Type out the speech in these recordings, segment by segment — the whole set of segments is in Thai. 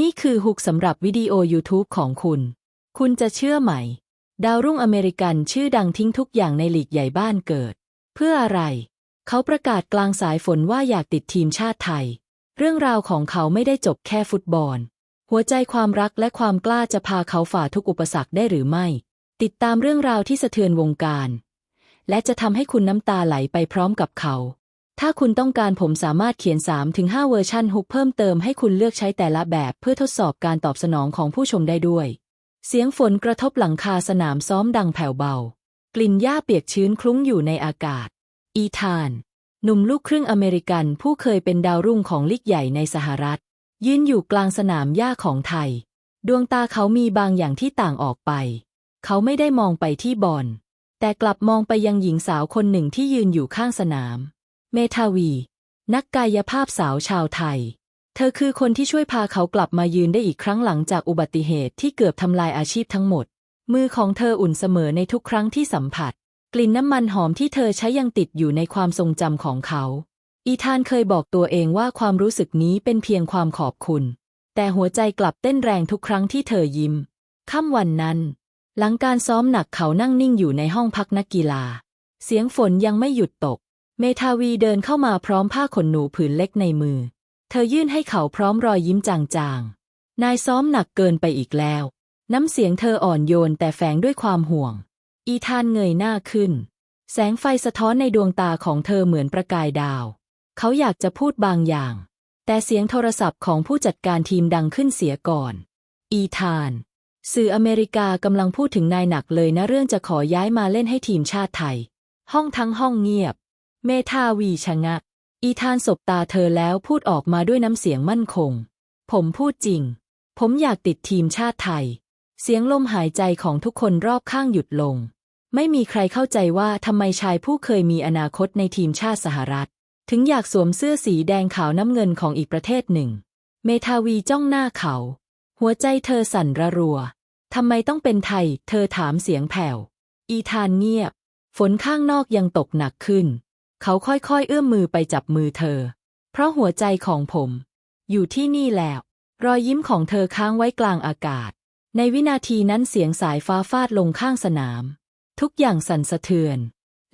นี่คือฮุกสำหรับวิดีโอ YouTube ของคุณ คุณจะเชื่อไหม ดาวรุ่งอเมริกันชื่อดังทิ้งทุกอย่างในหลีกใหญ่บ้านเกิด เพื่ออะไร เขาประกาศกลางสายฝนว่าอยากติดทีมชาติไทย เรื่องราวของเขาไม่ได้จบแค่ฟุตบอล หัวใจความรักและความกล้าจะพาเขาฝ่าทุกอุปสรรคได้หรือไม่ ติดตามเรื่องราวที่สะเทือนวงการ และจะทำให้คุณน้ำตาไหลไปพร้อมกับเขา ถ้าคุณต้องการผมสามารถเขียน 3-5 เวอร์ชันฮุกเพิ่มเติมให้คุณเลือกใช้แต่ละแบบเพื่อทดสอบการตอบสนองของผู้ชมได้ด้วย เสียงฝนกระทบหลังคาสนามซ้อมดังแผ่วเบา กลิ่นหญ้าเปียกชื้นคลุ้งอยู่ในอากาศ อีธาน หนุ่มลูกครึ่งอเมริกันผู้เคยเป็นดาวรุ่งของลีกใหญ่ในสหรัฐ ยืนอยู่กลางสนามหญ้าของไทย ดวงตาเขามีบางอย่างที่ต่างออกไป เขาไม่ได้มองไปที่บอลแต่กลับมองไปยังหญิงสาวคนหนึ่งที่ยืนอยู่ข้างสนาม เมทาวี นักกายภาพสาวชาวไทย เธอคือคนที่ช่วยพาเขากลับมายืนได้อีกครั้งหลังจากอุบัติเหตุที่เกือบทำลายอาชีพทั้งหมด มือของเธออุ่นเสมอในทุกครั้งที่สัมผัส กลิ่นน้ำมันหอมที่เธอใช้ยังติดอยู่ในความทรงจำของเขา อีธานเคยบอกตัวเองว่าความรู้สึกนี้เป็นเพียงความขอบคุณ แต่หัวใจกลับเต้นแรงทุกครั้งที่เธอยิ้มค่ำวันนั้น หลังการซ้อมหนักเขานั่งนิ่งอยู่ในห้องพักนักกีฬา เสียงฝนยังไม่หยุดตก เมทาวีเดินเข้ามาพร้อมผ้าขนหนูผืนเล็กในมือ เธอยื่นให้เขาพร้อมรอยยิ้มจางๆ นายซ้อมหนักเกินไปอีกแล้ว น้ำเสียงเธออ่อนโยนแต่แฝงด้วยความห่วง อีธานเงยหน้าขึ้น แสงไฟสะท้อนในดวงตาของเธอเหมือนประกายดาว เขาอยากจะพูดบางอย่าง แต่เสียงโทรศัพท์ของผู้จัดการทีมดังขึ้นเสียก่อน อีธาน สื่ออเมริกากำลังพูดถึงนายหนักเลยนะเรื่องจะขอย้ายมาเล่นให้ทีมชาติไทย ห้องทั้งห้องเงียบ เมทาวีชะงะอีธานสบตาเธอแล้วพูดออกมาด้วยน้ำเสียงมั่นคง ผมพูดจริง ผมอยากติดทีมชาติไทย เสียงลมหายใจของทุกคนรอบข้างหยุดลง ไม่มีใครเข้าใจว่าทำไมชายผู้เคยมีอนาคตในทีมชาติสหรัฐ ถึงอยากสวมเสื้อสีแดงขาวน้ำเงินของอีกประเทศหนึ่ง เมทาวีจ้องหน้าเขา หัวใจเธอสั่นระรัวทำไมต้องเป็นไทย เธอถามเสียงแผ่ว อีธานเงียบ ฝนข้างนอกยังตกหนักขึ้น เขาค่อยๆ เอื้อมมือไปจับมือเธอ เพราะหัวใจของผม อยู่ที่นี่แล้ว รอยยิ้มของเธอค้างไว้กลางอากาศ ในวินาทีนั้นเสียงสายฟ้าฟาดลงข้างสนาม ทุกอย่างสั่นสะเทือน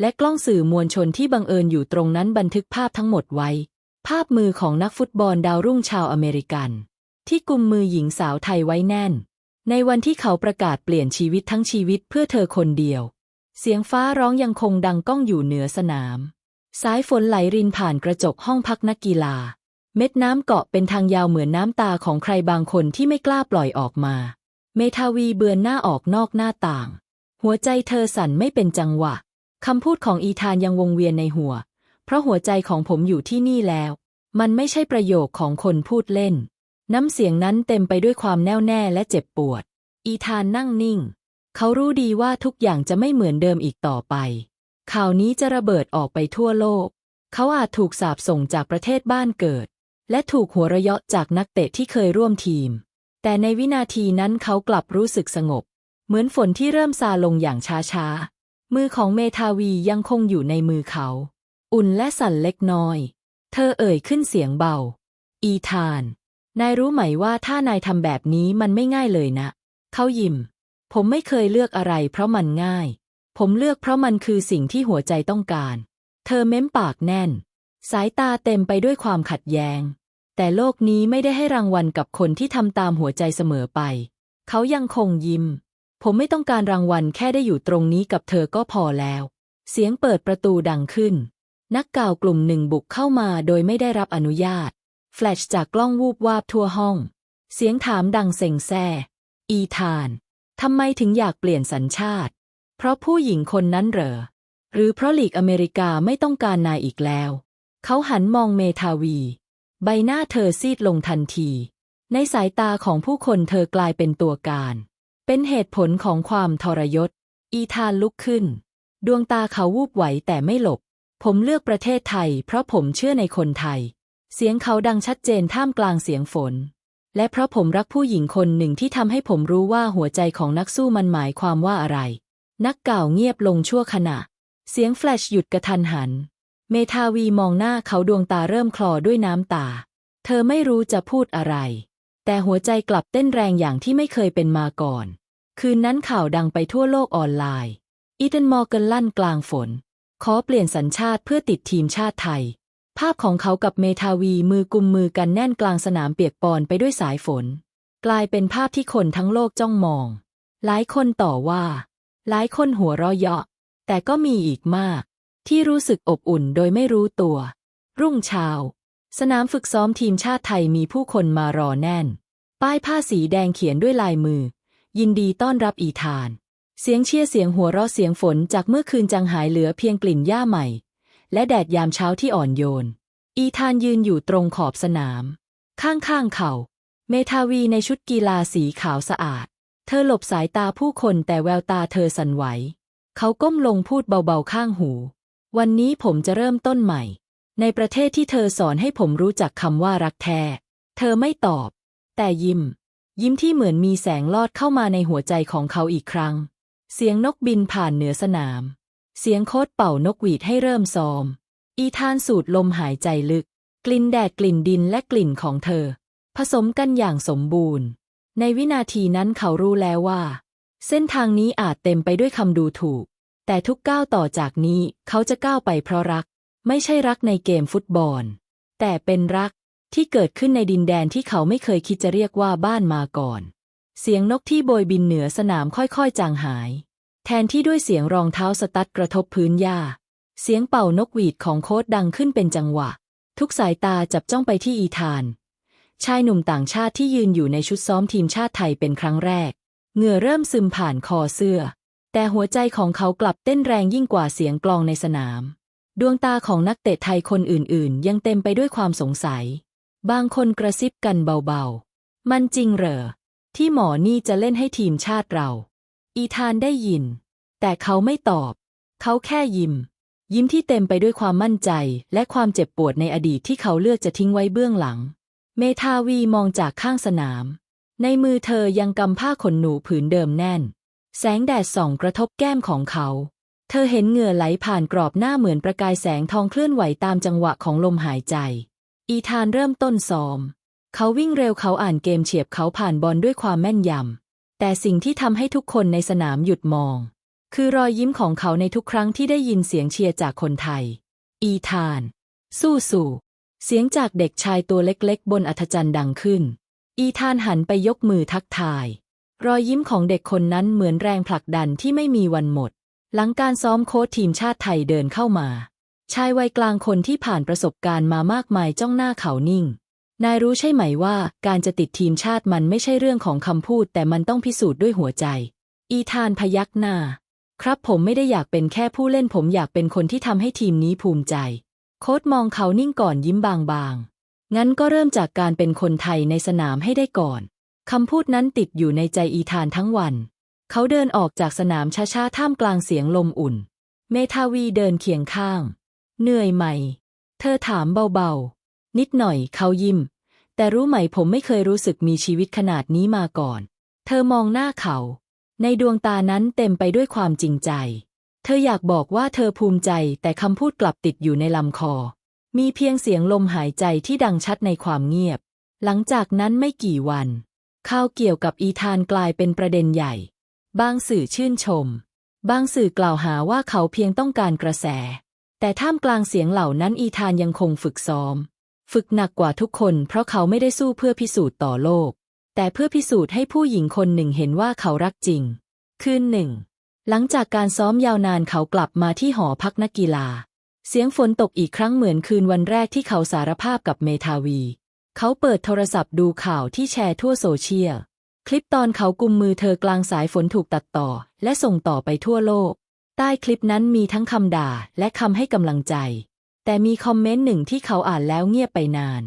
และกล้องสื่อมวลชนที่บังเอิญอยู่ตรงนั้นบันทึกภาพทั้งหมดไว้ ภาพมือของนักฟุตบอลดาวรุ่งชาวอเมริกัน ที่กุมมือหญิงสาวไทยไว้แน่น ในวันที่เขาประกาศเปลี่ยนชีวิตทั้งชีวิตเพื่อเธอคนเดียว เสียงฟ้าร้องยังคงดังก้องอยู่เหนือสนาม สายฝนไหลรินผ่านกระจกห้องพักนักกีฬา เม็ดน้ำเกาะเป็นทางยาวเหมือนน้ำตาของใครบางคนที่ไม่กล้าปล่อยออกมา เมทาวีเบือนหน้าออกนอกหน้าต่าง หัวใจเธอสั่นไม่เป็นจังหวะคำพูดของอีธานยังวงเวียนในหัว เพราะหัวใจของผมอยู่ที่นี่แล้ว มันไม่ใช่ประโยคของคนพูดเล่น น้ำเสียงนั้นเต็มไปด้วยความแน่วแน่และเจ็บปวด อีธานนั่งนิ่ง เขารู้ดีว่าทุกอย่างจะไม่เหมือนเดิมอีกต่อไป ข่าวนี้จะระเบิดออกไปทั่วโลก เขาอาจถูกสาปส่งจากประเทศบ้านเกิด และถูกหัวเราะเยาะจากนักเตะที่เคยร่วมทีม แต่ในวินาทีนั้นเขากลับรู้สึกสงบ เหมือนฝนที่เริ่มซาลงอย่างช้าๆ มือของเมทาวียังคงอยู่ในมือเขา อุ่นและสั่นเล็กน้อย เธอเอ่ยขึ้นเสียงเบา อีธาน นายรู้ไหมว่าถ้านายทำแบบนี้มันไม่ง่ายเลยนะ เขายิ้ม ผมไม่เคยเลือกอะไรเพราะมันง่าย ผมเลือกเพราะมันคือสิ่งที่หัวใจต้องการ เธอเม้มปากแน่น สายตาเต็มไปด้วยความขัดแย้ง แต่โลกนี้ไม่ได้ให้รางวัลกับคนที่ทำตามหัวใจเสมอไป เขายังคงยิ้ม ผมไม่ต้องการรางวัลแค่ได้อยู่ตรงนี้กับเธอก็พอแล้ว เสียงเปิดประตูดังขึ้น นักก่าวกลุ่มหนึ่งบุกเข้ามาโดยไม่ได้รับอนุญาต แฟลชจากกล้องวูบวาบทั่วห้อง เสียงถามดังเซ็งแซ่ อีธาน ทำไมถึงอยากเปลี่ยนสัญชาติ เพราะผู้หญิงคนนั้นเหรอ หรือเพราะหลีกอเมริกาไม่ต้องการนายอีกแล้ว เขาหันมองเมทาวี ใบหน้าเธอซีดลงทันที ในสายตาของผู้คนเธอกลายเป็นตัวการ เป็นเหตุผลของความทรยศ อีธานลุกขึ้น ดวงตาเขาวูบไหวแต่ไม่หลบ ผมเลือกประเทศไทย เพราะผมเชื่อในคนไทย เสียงเขาดังชัดเจนท่ามกลางเสียงฝนและเพราะผมรักผู้หญิงคนหนึ่งที่ทำให้ผมรู้ว่าหัวใจของนักสู้มันหมายความว่าอะไร นักกล่าวเงียบลงชั่วขณะ เสียงแฟลชหยุดกระทันหัน เมทาวีมองหน้าเขาดวงตาเริ่มคลอด้วยน้ำตา เธอไม่รู้จะพูดอะไร แต่หัวใจกลับเต้นแรงอย่างที่ไม่เคยเป็นมาก่อน คืนนั้นข่าวดังไปทั่วโลกออนไลน์ อีเทนมอร์กันลั่นกลางฝน ขอเปลี่ยนสัญชาติเพื่อติดทีมชาติไทย ภาพของเขากับเมทาวีมือกุมมือกันแน่นกลางสนามเปียกปอนไปด้วยสายฝน กลายเป็นภาพที่คนทั้งโลกจ้องมอง หลายคนต่อว่า หลายคนหัวเราะเยาะ แต่ก็มีอีกมาก ที่รู้สึกอบอุ่นโดยไม่รู้ตัว รุ่งเช้า สนามฝึกซ้อมทีมชาติไทยมีผู้คนมารอแน่น ป้ายผ้าสีแดงเขียนด้วยลายมือ ยินดีต้อนรับอีธาน เสียงเชียร์เสียงหัวเราะเสียงฝนจากเมื่อคืนจางหายเหลือเพียงกลิ่นหญ้าใหม่ และแดดยามเช้าที่อ่อนโยน อีธานยืนอยู่ตรงขอบสนาม ข้างๆเขา เมทาวีในชุดกีฬาสีขาวสะอาด เธอหลบสายตาผู้คนแต่แววตาเธอสั่นไหว เขาก้มลงพูดเบาๆข้างหู วันนี้ผมจะเริ่มต้นใหม่ ในประเทศที่เธอสอนให้ผมรู้จักคำว่ารักแท้ เธอไม่ตอบ แต่ยิ้ม ยิ้มที่เหมือนมีแสงลอดเข้ามาในหัวใจของเขาอีกครั้ง เสียงนกบินผ่านเหนือสนาม เสียงโคดเป่านกหวีดให้เริ่มซ้อม อีธานสูดลมหายใจลึก กลิ่นแดดกลิ่นดินและกลิ่นของเธอ ผสมกันอย่างสมบูรณ์ ในวินาทีนั้นเขารู้แล้วว่า เส้นทางนี้อาจเต็มไปด้วยคำดูถูก แต่ทุกก้าวต่อจากนี้เขาจะก้าวไปเพราะรัก ไม่ใช่รักในเกมฟุตบอล แต่เป็นรักที่เกิดขึ้นในดินแดนที่เขาไม่เคยคิดจะเรียกว่าบ้านมาก่อน เสียงนกที่โบยบินเหนือสนามค่อยๆจางหาย แทนที่ด้วยเสียงรองเท้าสตัดกระทบพื้นหญ้า เสียงเป่านกหวีดของโค้ดดังขึ้นเป็นจังหวะ ทุกสายตาจับจ้องไปที่อีธาน ชายหนุ่มต่างชาติที่ยืนอยู่ในชุดซ้อมทีมชาติไทยเป็นครั้งแรก เหงื่อเริ่มซึมผ่านคอเสื้อ แต่หัวใจของเขากลับเต้นแรงยิ่งกว่าเสียงกลองในสนาม ดวงตาของนักเตะไทยคนอื่นๆ ยังเต็มไปด้วยความสงสัย บางคนกระซิบกันเบาๆ มันจริงเหรอ ที่หมอนี่จะเล่นให้ทีมชาติเรา อีธานได้ยิน แต่เขาไม่ตอบ เขาแค่ยิ้ม ยิ้มที่เต็มไปด้วยความมั่นใจ และความเจ็บปวดในอดีตที่เขาเลือกจะทิ้งไว้เบื้องหลัง เมทาวีมองจากข้างสนาม ในมือเธอยังกำผ้าขนหนูผืนเดิมแน่น แสงแดดส่องกระทบแก้มของเขา เธอเห็นเหงื่อไหลผ่านกรอบหน้าเหมือนประกายแสงทองเคลื่อนไหวตามจังหวะของลมหายใจ อีธานเริ่มต้นซ้อม เขาวิ่งเร็วเขาอ่านเกมเฉียบเขาผ่านบอลด้วยความแม่นยำ แต่สิ่งที่ทำให้ทุกคนในสนามหยุดมอง คือรอยยิ้มของเขาในทุกครั้งที่ได้ยินเสียงเชียร์จากคนไทย อีธาน สู้สู่ เสียงจากเด็กชายตัวเล็กๆ บนอัธจันทร์ดังขึ้น อีธานหันไปยกมือทักทาย รอยยิ้มของเด็กคนนั้นเหมือนแรงผลักดันที่ไม่มีวันหมด หลังการซ้อมโค้ชทีมชาติไทยเดินเข้ามา ชายวัยกลางคนที่ผ่านประสบการณ์มามากมายจ้องหน้าเขานิ่ง นายรู้ใช่ไหมว่าการจะติดทีมชาติมันไม่ใช่เรื่องของคำพูด แต่มันต้องพิสูจน์ด้วยหัวใจ อีธานพยักหน้า ครับผมไม่ได้อยากเป็นแค่ผู้เล่นผมอยากเป็นคนที่ทำให้ทีมนี้ภูมิใจ โค้ดมองเขานิ่งก่อนยิ้มบางๆ งั้นก็เริ่มจากการเป็นคนไทยในสนามให้ได้ก่อน คำพูดนั้นติดอยู่ในใจอีธานทั้งวัน เขาเดินออกจากสนามช้าๆ ท่ามกลางเสียงลมอุ่น เมทาวีเดินเคียงข้าง เหนื่อยไหม เธอถามเบาๆ นิดหน่อยเขายิ้ม แต่รู้ไหมผมไม่เคยรู้สึกมีชีวิตขนาดนี้มาก่อน เธอมองหน้าเขา ในดวงตานั้นเต็มไปด้วยความจริงใจ เธออยากบอกว่าเธอภูมิใจแต่คำพูดกลับติดอยู่ในลำคอ มีเพียงเสียงลมหายใจที่ดังชัดในความเงียบ หลังจากนั้นไม่กี่วันข่าวเกี่ยวกับอีธานกลายเป็นประเด็นใหญ่ บางสื่อชื่นชม บางสื่อกล่าวหาว่าเขาเพียงต้องการกระแส แต่ท่ามกลางเสียงเหล่านั้นอีธานยังคงฝึกซ้อม ฝึกหนักกว่าทุกคนเพราะเขาไม่ได้สู้เพื่อพิสูจน์ต่อโลก แต่เพื่อพิสูจน์ให้ผู้หญิงคนหนึ่งเห็นว่าเขารักจริง คืนหนึ่ง หลังจากการซ้อมยาวนานเขากลับมาที่หอพักนักกีฬา เสียงฝนตกอีกครั้งเหมือนคืนวันแรกที่เขาสารภาพกับเมทาวี เขาเปิดโทรศัพท์ดูข่าวที่แชร์ทั่วโซเชียล คลิปตอนเขากุมมือเธอกลางสายฝนถูกตัดต่อ และส่งต่อไปทั่วโลก ใต้คลิปนั้นมีทั้งคำด่าและคำให้กำลังใจ แต่มีคอมเมนต์หนึ่งที่เขาอ่านแล้วเงียบไปนาน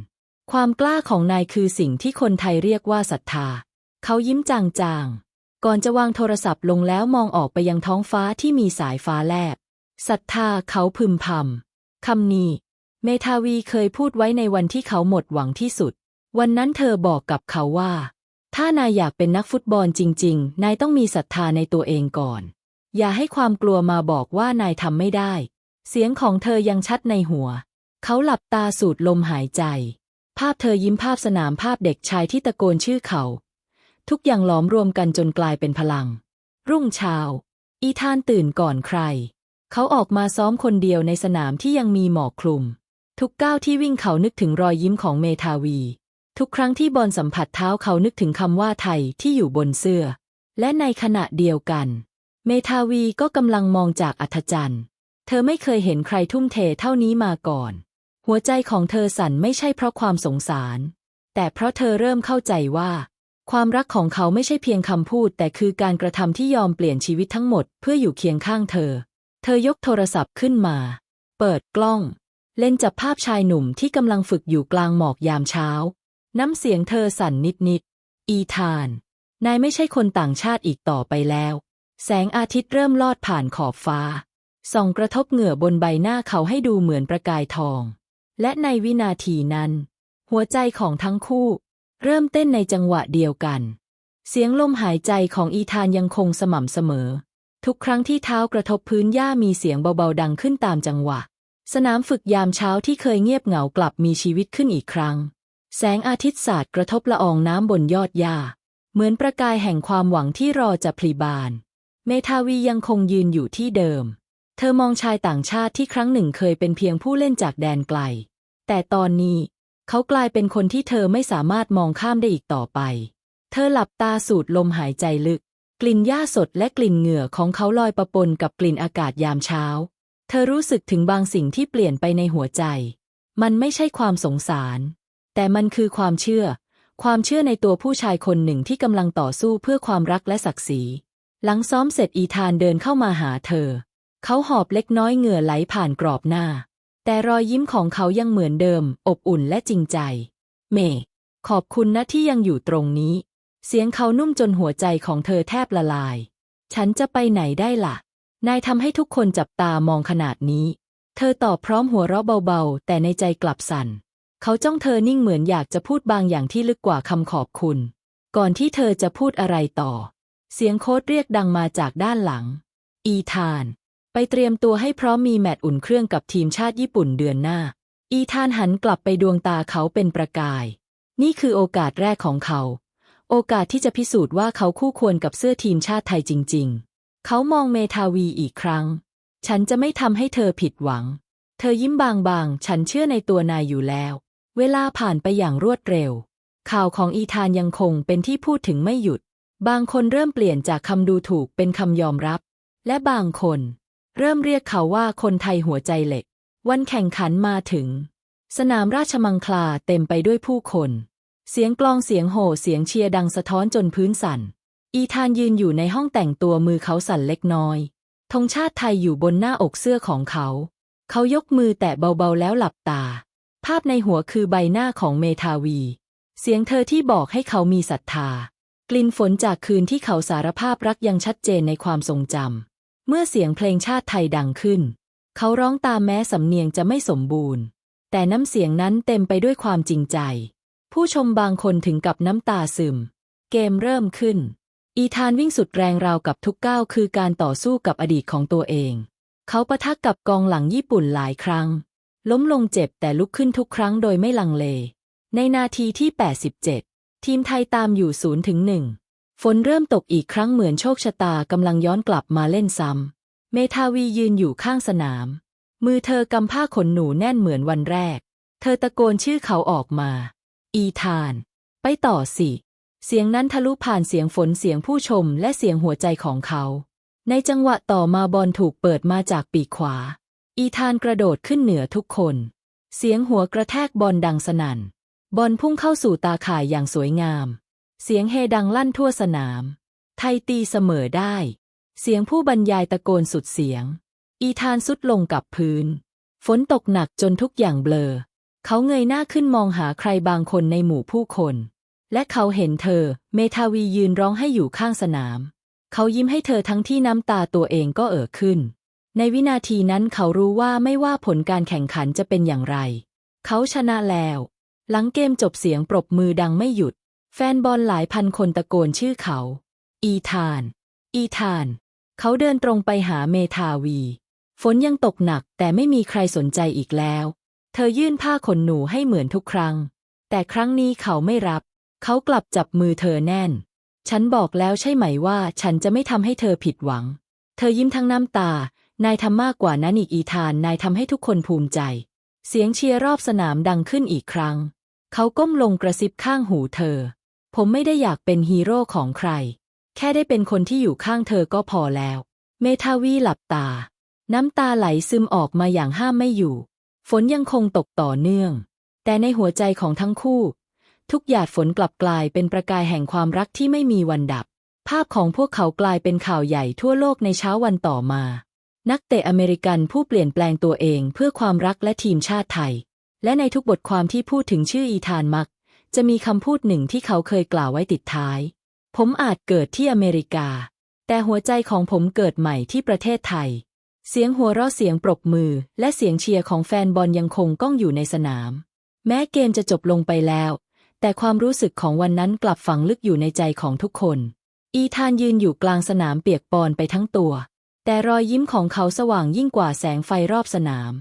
ความกล้าของนายคือสิ่งที่คนไทยเรียกว่าศรัทธา เขายิ้มจางๆ ก่อนจะวางโทรศัพท์ลงแล้วมองออกไปยังท้องฟ้าที่มีสายฟ้าแลบศรัทธาเขาพึมพำคำนี้ เมทาวีเคยพูดไว้ในวันที่เขาหมดหวังที่สุด วันนั้นเธอบอกกับเขาว่า ถ้านายอยากเป็นนักฟุตบอลจริง ๆ นายต้องมีศรัทธาในตัวเองก่อน อย่าให้ความกลัวมาบอกว่านายทำไม่ได้ เสียงของเธอยังชัดในหัว เขาหลับตาสูดลมหายใจ ภาพเธอยิ้มภาพสนามภาพเด็กชายที่ตะโกนชื่อเขา ทุกอย่างหลอมรวมกันจนกลายเป็นพลัง รุ่งเช้า อีธานตื่นก่อนใคร เขาออกมาซ้อมคนเดียวในสนามที่ยังมีหมอกคลุม ทุกก้าวที่วิ่งเขานึกถึงรอยยิ้มของเมทาวี ทุกครั้งที่บอลสัมผัสเท้าเขานึกถึงคำว่าไทยที่อยู่บนเสื้อ และในขณะเดียวกัน เมทาวีก็กำลังมองจากอัธจันทร์ เธอไม่เคยเห็นใครทุ่มเทเท่านี้มาก่อน หัวใจของเธอสั่นไม่ใช่เพราะความสงสาร แต่เพราะเธอเริ่มเข้าใจว่า ความรักของเขาไม่ใช่เพียงคำพูด แต่คือการกระทำที่ยอมเปลี่ยนชีวิตทั้งหมดเพื่ออยู่เคียงข้างเธอ เธอยกโทรศัพท์ขึ้นมา เปิดกล้อง เล่นจับภาพชายหนุ่มที่กำลังฝึกอยู่กลางหมอกยามเช้า น้ำเสียงเธอสั่นนิดๆ อีธาน นายไม่ใช่คนต่างชาติอีกต่อไปแล้ว แสงอาทิตย์เริ่มลอดผ่านขอบฟ้า ส่องกระทบเหงื่อบนใบหน้าเขาให้ดูเหมือนประกายทอง และในวินาทีนั้น หัวใจของทั้งคู่ เริ่มเต้นในจังหวะเดียวกัน เสียงลมหายใจของอีธานยังคงสม่ำเสมอ ทุกครั้งที่เท้ากระทบพื้นหญ้ามีเสียงเบาๆดังขึ้นตามจังหวะ สนามฝึกยามเช้าที่เคยเงียบเหงากลับมีชีวิตขึ้นอีกครั้ง แสงอาทิตย์สาดกระทบละอองน้ำบนยอดหญ้า เหมือนประกายแห่งความหวังที่รอจะพลีบาน เมทาวียังคงยืนอยู่ที่เดิม เธอมองชายต่างชาติที่ครั้งหนึ่งเคยเป็นเพียงผู้เล่นจากแดนไกล แต่ตอนนี้ เขากลายเป็นคนที่เธอไม่สามารถมองข้ามได้อีกต่อไป เธอหลับตาสูดลมหายใจลึก กลิ่นหญ้าสดและกลิ่นเหงื่อของเขาลอยประปนกับกลิ่นอากาศยามเช้า เธอรู้สึกถึงบางสิ่งที่เปลี่ยนไปในหัวใจ มันไม่ใช่ความสงสาร แต่มันคือความเชื่อ ความเชื่อในตัวผู้ชายคนหนึ่งที่กำลังต่อสู้เพื่อความรักและศักดิ์ศรี หลังซ้อมเสร็จอีธานเดินเข้ามาหาเธอ เขาหอบเล็กน้อยเหงื่อไหลผ่านกรอบหน้า แต่รอยยิ้มของเขายังเหมือนเดิม อบอุ่นและจริงใจ เมย์ขอบคุณนะที่ยังอยู่ตรงนี้ เสียงเขานุ่มจนหัวใจของเธอแทบละลาย ฉันจะไปไหนได้ล่ะ นายทำให้ทุกคนจับตามองขนาดนี้ เธอตอบพร้อมหัวเราะเบาๆ แต่ในใจกลับสั่น เขาจ้องเธอนิ่งเหมือนอยากจะพูดบางอย่างที่ลึกกว่าคำขอบคุณ ก่อนที่เธอจะพูดอะไรต่อ เสียงโค้ดเรียกดังมาจากด้านหลัง อีธาน ไปเตรียมตัวให้พร้อมมีแมตช์อุ่นเครื่องกับทีมชาติญี่ปุ่นเดือนหน้า อีธานหันกลับไปดวงตาเขาเป็นประกาย นี่คือโอกาสแรกของเขา โอกาสที่จะพิสูจน์ว่าเขาคู่ควรกับเสื้อทีมชาติไทยจริง ๆ เขามองเมทาวีอีกครั้ง ฉันจะไม่ทำให้เธอผิดหวัง เธอยิ้มบางๆ ฉันเชื่อในตัวนายอยู่แล้ว เวลาผ่านไปอย่างรวดเร็ว ข่าวของอีธานยังคงเป็นที่พูดถึงไม่หยุด บางคนเริ่มเปลี่ยนจากคำดูถูกเป็นคำยอมรับ และบางคน เริ่มเรียกเขาว่าคนไทยหัวใจเหล็ก วันแข่งขันมาถึง สนามราชมังคลาเต็มไปด้วยผู้คน เสียงกลองเสียงโห่เสียงเชียร์ดังสะท้อนจนพื้นสั่น อีธานยืนอยู่ในห้องแต่งตัวมือเขาสั่นเล็กน้อยธงชาติไทยอยู่บนหน้าอกเสื้อของเขา เขายกมือแตะเบาๆแล้วหลับตา ภาพในหัวคือใบหน้าของเมทาวี เสียงเธอที่บอกให้เขามีศรัทธา กลิ่นฝนจากคืนที่เขาสารภาพรักยังชัดเจนในความทรงจำ เมื่อเสียงเพลงชาติไทยดังขึ้น เขาร้องตามแม้สำเนียงจะไม่สมบูรณ์ แต่น้ำเสียงนั้นเต็มไปด้วยความจริงใจ ผู้ชมบางคนถึงกับน้ำตาซึม เกมเริ่มขึ้น อีธานวิ่งสุดแรงราวกับทุกก้าวคือการต่อสู้กับอดีตของตัวเอง เขาปะทะกกับกองหลังญี่ปุ่นหลายครั้ง ล้มลงเจ็บแต่ลุกขึ้นทุกครั้งโดยไม่ลังเล ในนาทีที่ 87 ทีมไทยตามอยู่0ถึง1 ฝนเริ่มตกอีกครั้งเหมือนโชคชะตากำลังย้อนกลับมาเล่นซ้ำ เมทาวียืนอยู่ข้างสนาม มือเธอกำผ้าขนหนูแน่นเหมือนวันแรก เธอตะโกนชื่อเขาออกมา อีธาน ไปต่อสิ เสียงนั้นทะลุผ่านเสียงฝนเสียงผู้ชมและเสียงหัวใจของเขา ในจังหวะต่อมาบอลถูกเปิดมาจากปีกขวา อีธานกระโดดขึ้นเหนือทุกคน เสียงหัวกระแทกบอลดังสนั่น บอลพุ่งเข้าสู่ตาข่ายอย่างสวยงาม เสียงเฮดังลั่นทั่วสนาม ไทยตีเสมอได้ เสียงผู้บรรยายตะโกนสุดเสียง อีธานสุดลงกับพื้น ฝนตกหนักจนทุกอย่างเบลอ เขาเงยหน้าขึ้นมองหาใครบางคนในหมู่ผู้คน และเขาเห็นเธอ เมทาวียืนร้องให้อยู่ข้างสนาม เขายิ้มให้เธอทั้งที่น้ำตาตัวเองก็เอ่อขึ้น ในวินาทีนั้นเขารู้ว่าไม่ว่าผลการแข่งขันจะเป็นอย่างไร เขาชนะแล้ว หลังเกมจบเสียงปรบมือดังไม่หยุด แฟนบอลหลายพันคนตะโกนชื่อเขา อีธาน อีธาน เขาเดินตรงไปหาเมทาวี ฝนยังตกหนักแต่ไม่มีใครสนใจอีกแล้ว เธอยื่นผ้าขนหนูให้เหมือนทุกครั้ง แต่ครั้งนี้เขาไม่รับ เขากลับจับมือเธอแน่น ฉันบอกแล้วใช่ไหมว่าฉันจะไม่ทำให้เธอผิดหวัง เธอยิ้มทั้งน้ำตา นายทำมากกว่านั้นอีกอีธาน นายทำให้ทุกคนภูมิใจ เสียงเชียร์รอบสนามดังขึ้นอีกครั้ง เขาก้มลงกระซิบข้างหูเธอ ผมไม่ได้อยากเป็นฮีโร่ของใคร แค่ได้เป็นคนที่อยู่ข้างเธอก็พอแล้ว เมทาวีหลับตา น้ำตาไหลซึมออกมาอย่างห้ามไม่อยู่ ฝนยังคงตกต่อเนื่อง แต่ในหัวใจของทั้งคู่ ทุกหยาดฝนกลับกลายเป็นประกายแห่งความรักที่ไม่มีวันดับ ภาพของพวกเขากลายเป็นข่าวใหญ่ทั่วโลกในเช้าวันต่อมา นักเตะอเมริกันผู้เปลี่ยนแปลงตัวเองเพื่อความรักและทีมชาติไทย และในทุกบทความที่พูดถึงชื่ออีธานมัก จะมีคำพูดหนึ่งที่เขาเคยกล่าวไว้ติดท้าย ผมอาจเกิดที่อเมริกา แต่หัวใจของผมเกิดใหม่ที่ประเทศไทย เสียงหัวเราะเสียงปรบมือ และเสียงเชียร์ของแฟนบอลยังคงก้องอยู่ในสนาม แม้เกมจะจบลงไปแล้ว แต่ความรู้สึกของวันนั้นกลับฝังลึกอยู่ในใจของทุกคน อีธานยืนอยู่กลางสนามเปียกปอนไปทั้งตัว แต่รอยยิ้มของเขาสว่างยิ่งกว่าแสงไฟรอบสนาม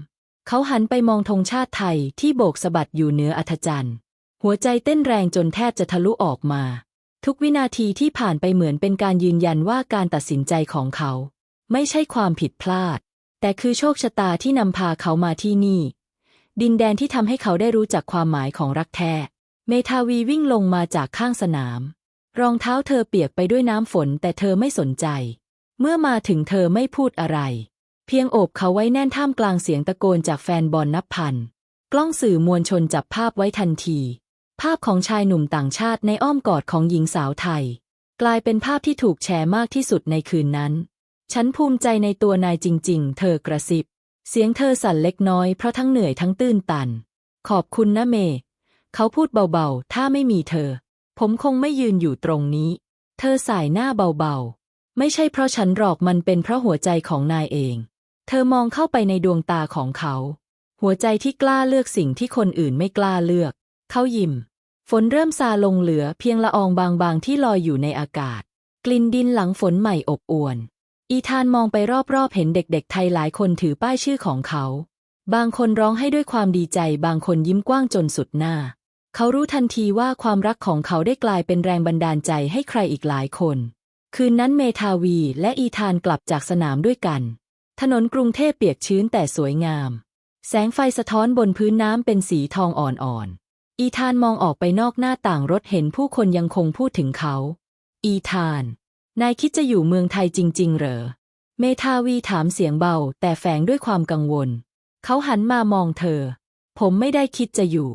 เขาหันไปมองธงชาติไทยที่โบกสะบัดอยู่เหนืออัธจันทร์ หัวใจเต้นแรงจนแทบจะทะลุออกมา ทุกวินาทีที่ผ่านไปเหมือนเป็นการยืนยันว่าการตัดสินใจของเขา ไม่ใช่ความผิดพลาด แต่คือโชคชะตาที่นำพาเขามาที่นี่ ดินแดนที่ทำให้เขาได้รู้จักความหมายของรักแท้ เมทาวีวิ่งลงมาจากข้างสนาม รองเท้าเธอเปียกไปด้วยน้ำฝนแต่เธอไม่สนใจ เมื่อมาถึงเธอไม่พูดอะไร เพียงโอบเขาไว้แน่นท่ามกลางเสียงตะโกนจากแฟนบอลนับพัน กล้องสื่อมวลชนจับภาพไว้ทันที ภาพของชายหนุ่มต่างชาติในอ้อมกอดของหญิงสาวไทย กลายเป็นภาพที่ถูกแชร์มากที่สุดในคืนนั้น ฉันภูมิใจในตัวนายจริง ๆ เธอกระซิบ เสียงเธอสั่นเล็กน้อยเพราะทั้งเหนื่อยทั้งตื้นตัน ขอบคุณนะเม เขาพูดเบาๆ ถ้าไม่มีเธอ ผมคงไม่ยืนอยู่ตรงนี้ เธอสายหน้าเบาๆ ไม่ใช่เพราะฉันหรอกมันเป็นเพราะหัวใจของนายเอง เธอมองเข้าไปในดวงตาของเขา หัวใจที่กล้าเลือกสิ่งที่คนอื่นไม่กล้าเลือก เขายิ้ม ฝนเริ่มซาลงเหลือเพียงละอองบางๆ ที่ลอยอยู่ในอากาศ กลิ่นดินหลังฝนใหม่อบอวลอีธานมองไปรอบๆ เห็นเด็กๆ ไทยหลายคนถือป้ายชื่อของเขา บางคนร้องให้ด้วยความดีใจ บางคนยิ้มกว้างจนสุดหน้า เขารู้ทันทีว่าความรักของเขาได้กลายเป็นแรงบันดาลใจให้ใครอีกหลายคน คืนนั้นเมทาวีและอีธานกลับจากสนามด้วยกัน ถนนกรุงเทพเปียกชื้นแต่สวยงาม แสงไฟสะท้อนบนพื้นน้ำเป็นสีทองอ่อนๆ อีธานมองออกไปนอกหน้าต่างรถเห็นผู้คนยังคงพูดถึงเขา อีธาน นายคิดจะอยู่เมืองไทยจริง ๆ เหรอ เมทาวีถามเสียงเบา แต่แฝงด้วยความกังวล เขาหันมามองเธอ ผมไม่ได้คิดจะอยู่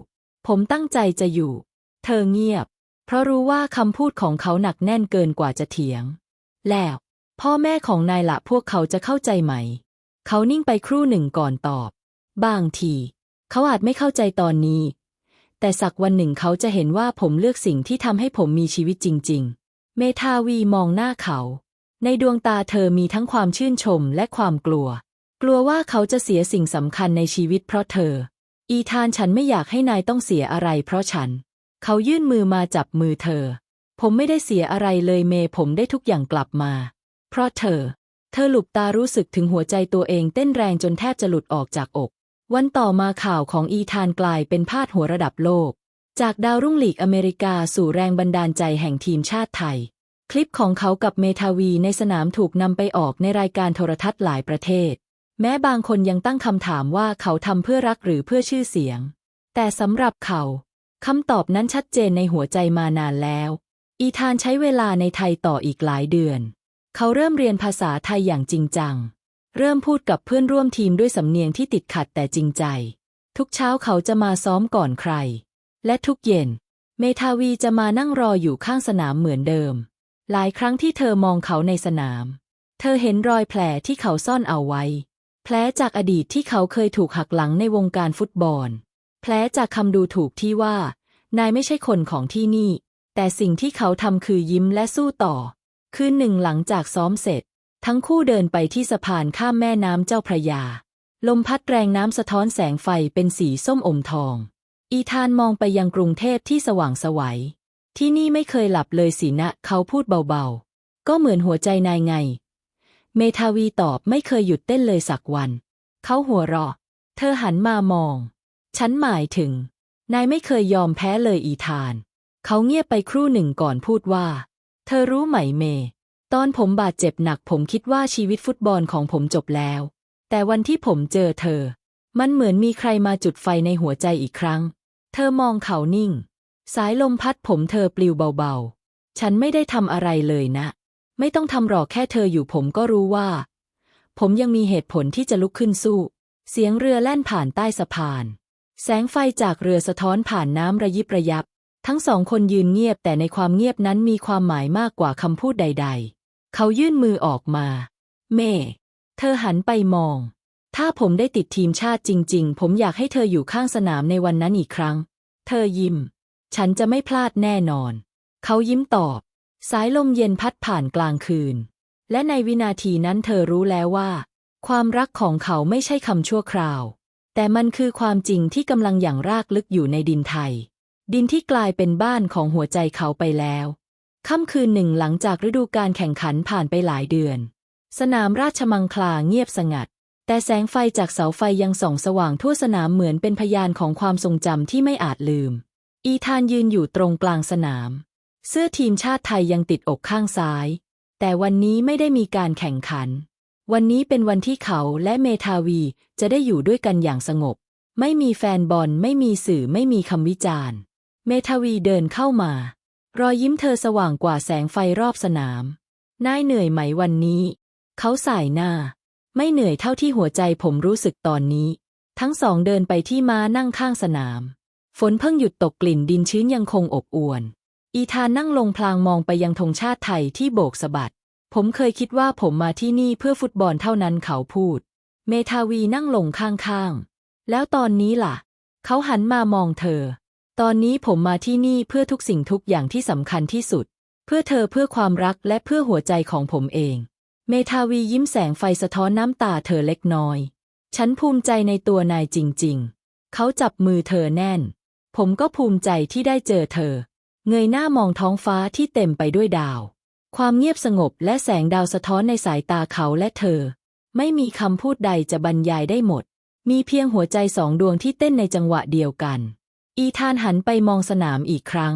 ผมตั้งใจจะอยู่ เธอเงียบ เพราะรู้ว่าคำพูดของเขาหนักแน่นเกินกว่าจะเถียง แล้ว พ่อแม่ของนายละพวกเขาจะเข้าใจไหม เขานิ่งไปครู่หนึ่งก่อนตอบ บางที เขาอาจไม่เข้าใจตอนนี้ แต่สักวันหนึ่งเขาจะเห็นว่าผมเลือกสิ่งที่ทำให้ผมมีชีวิตจริง ๆ เมทาวีมองหน้าเขา ในดวงตาเธอมีทั้งความชื่นชมและความกลัว กลัวว่าเขาจะเสียสิ่งสำคัญในชีวิตเพราะเธอ อีธานฉันไม่อยากให้นายต้องเสียอะไรเพราะฉัน เขายื่นมือมาจับมือเธอ ผมไม่ได้เสียอะไรเลยเมผมได้ทุกอย่างกลับมา เพราะเธอ เธอหลุบตารู้สึกถึงหัวใจตัวเองเต้นแรงจนแทบจะหลุดออกจากอก วันต่อมาข่าวของอีธานกลายเป็นพาดหัวระดับโลก จากดาวรุ่งลีกอเมริกาสู่แรงบันดาลใจแห่งทีมชาติไทย คลิปของเขากับเมทาวีในสนามถูกนำไปออกในรายการโทรทัศน์หลายประเทศ แม้บางคนยังตั้งคำถามว่าเขาทำเพื่อรักหรือเพื่อชื่อเสียง แต่สำหรับเขาคำตอบนั้นชัดเจนในหัวใจมานานแล้ว อีธานใช้เวลาในไทยต่ออีกหลายเดือน เขาเริ่มเรียนภาษาไทยอย่างจริงจัง เริ่มพูดกับเพื่อนร่วมทีมด้วยสำเนียงที่ติดขัดแต่จริงใจ ทุกเช้าเขาจะมาซ้อมก่อนใคร และทุกเย็น เมทาวีจะมานั่งรออยู่ข้างสนามเหมือนเดิม หลายครั้งที่เธอมองเขาในสนาม เธอเห็นรอยแผลที่เขาซ่อนเอาไว้ แผลจากอดีตที่เขาเคยถูกหักหลังในวงการฟุตบอล แผลจากคำดูถูกที่ว่า นายไม่ใช่คนของที่นี่ แต่สิ่งที่เขาทำคือยิ้มและสู้ต่อ คืนหนึ่งหลังจากซ้อมเสร็จ ทั้งคู่เดินไปที่สะพานข้ามแม่น้ำเจ้าพระยา ลมพัดแรงน้ำสะท้อนแสงไฟเป็นสีส้มอมทอง อีธานมองไปยังกรุงเทพที่สว่างไสวัย ที่นี่ไม่เคยหลับเลยสินะเขาพูดเบาๆ ก็เหมือนหัวใจนายไง เมทาวีตอบไม่เคยหยุดเต้นเลยสักวัน เขาหัวเราะ เธอหันมามอง ฉันหมายถึง นายไม่เคยยอมแพ้เลยอีธาน เขาเงียบไปครู่หนึ่งก่อนพูดว่า เธอรู้ไหมเม ตอนผมบาดเจ็บหนักผมคิดว่าชีวิตฟุตบอลของผมจบแล้ว แต่วันที่ผมเจอเธอ มันเหมือนมีใครมาจุดไฟในหัวใจอีกครั้ง เธอมองเขานิ่ง สายลมพัดผมเธอปลิวเบาๆ ฉันไม่ได้ทำอะไรเลยนะ ไม่ต้องทำหรอกแค่เธออยู่ผมก็รู้ว่า ผมยังมีเหตุผลที่จะลุกขึ้นสู้ เสียงเรือแล่นผ่านใต้สะพาน แสงไฟจากเรือสะท้อนผ่านน้ำระยิบระยับ ทั้งสองคนยืนเงียบแต่ในความเงียบนั้นมีความหมายมากกว่าคำพูดใด ๆ เขายื่นมือออกมา เม่ เธอหันไปมอง ถ้าผมได้ติดทีมชาติจริง ๆ ผมอยากให้เธออยู่ข้างสนามในวันนั้นอีกครั้ง เธอยิ้ม ฉันจะไม่พลาดแน่นอน เขายิ้มตอบ สายลมเย็นพัดผ่านกลางคืน และในวินาทีนั้นเธอรู้แล้วว่า ความรักของเขาไม่ใช่คำชั่วคราว แต่มันคือความจริงที่กำลังอย่างรากลึกอยู่ในดินไทย ดินที่กลายเป็นบ้านของหัวใจเขาไปแล้ว ค่ำคืนหนึ่งหลังจากฤดูการแข่งขันผ่านไปหลายเดือน สนามราชมังคลาเงียบสงัด แต่แสงไฟจากเสาไฟยังส่องสว่างทั่วสนามเหมือนเป็นพยานของความทรงจำที่ไม่อาจลืม อีธานยืนอยู่ตรงกลางสนาม เสื้อทีมชาติไทยยังติดอกข้างซ้าย แต่วันนี้ไม่ได้มีการแข่งขัน วันนี้เป็นวันที่เขาและเมทาวีจะได้อยู่ด้วยกันอย่างสงบ ไม่มีแฟนบอลไม่มีสื่อไม่มีคำวิจารณ์ เมทาวีเดินเข้ามา รอยยิ้มเธอสว่างกว่าแสงไฟรอบสนาม นายเหนื่อยไหมวันนี้ เขาสายหน้า ไม่เหนื่อยเท่าที่หัวใจผมรู้สึกตอนนี้ ทั้งสองเดินไปที่ม้านั่งข้างสนาม ฝนเพิ่งหยุดตกกลิ่นดินชื้นยังคงอบอวนอีธานนั่งลงพลางมองไปยังธงชาติไทยที่โบกสะบัด ผมเคยคิดว่าผมมาที่นี่เพื่อฟุตบอลเท่านั้นเขาพูด เมทาวีนั่งลงข้างๆ แล้วตอนนี้ล่ะ เขาหันมามองเธอ ตอนนี้ผมมาที่นี่เพื่อทุกสิ่งทุกอย่างที่สำคัญที่สุด เพื่อเธอเพื่อความรักและเพื่อหัวใจของผมเอง เมทาวียิ้มแสงไฟสะท้อนน้ำตาเธอเล็กน้อย ฉันภูมิใจในตัวนายจริง ๆ เขาจับมือเธอแน่น ผมก็ภูมิใจที่ได้เจอเธอ เงยหน้ามองท้องฟ้าที่เต็มไปด้วยดาว ความเงียบสงบและแสงดาวสะท้อนในสายตาเขาและเธอ ไม่มีคำพูดใดจะบรรยายได้หมด มีเพียงหัวใจสองดวงที่เต้นในจังหวะเดียวกัน อีธานหันไปมองสนามอีกครั้ง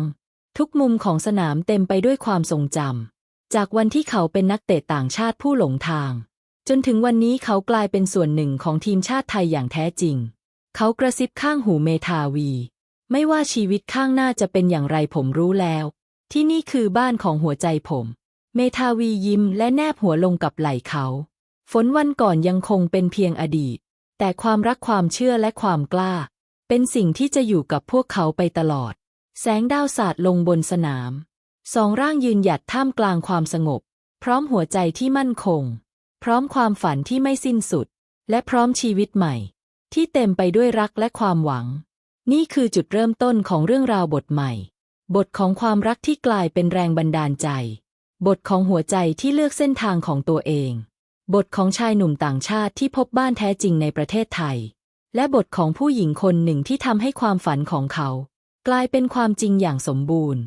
ทุกมุมของสนามเต็มไปด้วยความทรงจำจากวันที่เขาเป็นนักเตะต่างชาติผู้หลงทาง จนถึงวันนี้เขากลายเป็นส่วนหนึ่งของทีมชาติไทยอย่างแท้จริง เขากระซิบข้างหูเมทาวี ไม่ว่าชีวิตข้างหน้าจะเป็นอย่างไรผมรู้แล้ว ที่นี่คือบ้านของหัวใจผม เมทาวียิ้มและแนบหัวลงกับไหล่เขา ฝนวันก่อนยังคงเป็นเพียงอดีต แต่ความรักความเชื่อและความกล้า เป็นสิ่งที่จะอยู่กับพวกเขาไปตลอด แสงดาวสาดลงบนสนาม สองร่างยืนหยัดท่ามกลางความสงบ พร้อมหัวใจที่มั่นคง พร้อมความฝันที่ไม่สิ้นสุด และพร้อมชีวิตใหม่ ที่เต็มไปด้วยรักและความหวัง นี่คือจุดเริ่มต้นของเรื่องราวบทใหม่ บทของความรักที่กลายเป็นแรงบันดาลใจ บทของหัวใจที่เลือกเส้นทางของตัวเอง บทของชายหนุ่มต่างชาติที่พบบ้านแท้จริงในประเทศไทย และบทของผู้หญิงคนหนึ่งที่ทำให้ความฝันของเขา กลายเป็นความจริงอย่างสมบูรณ์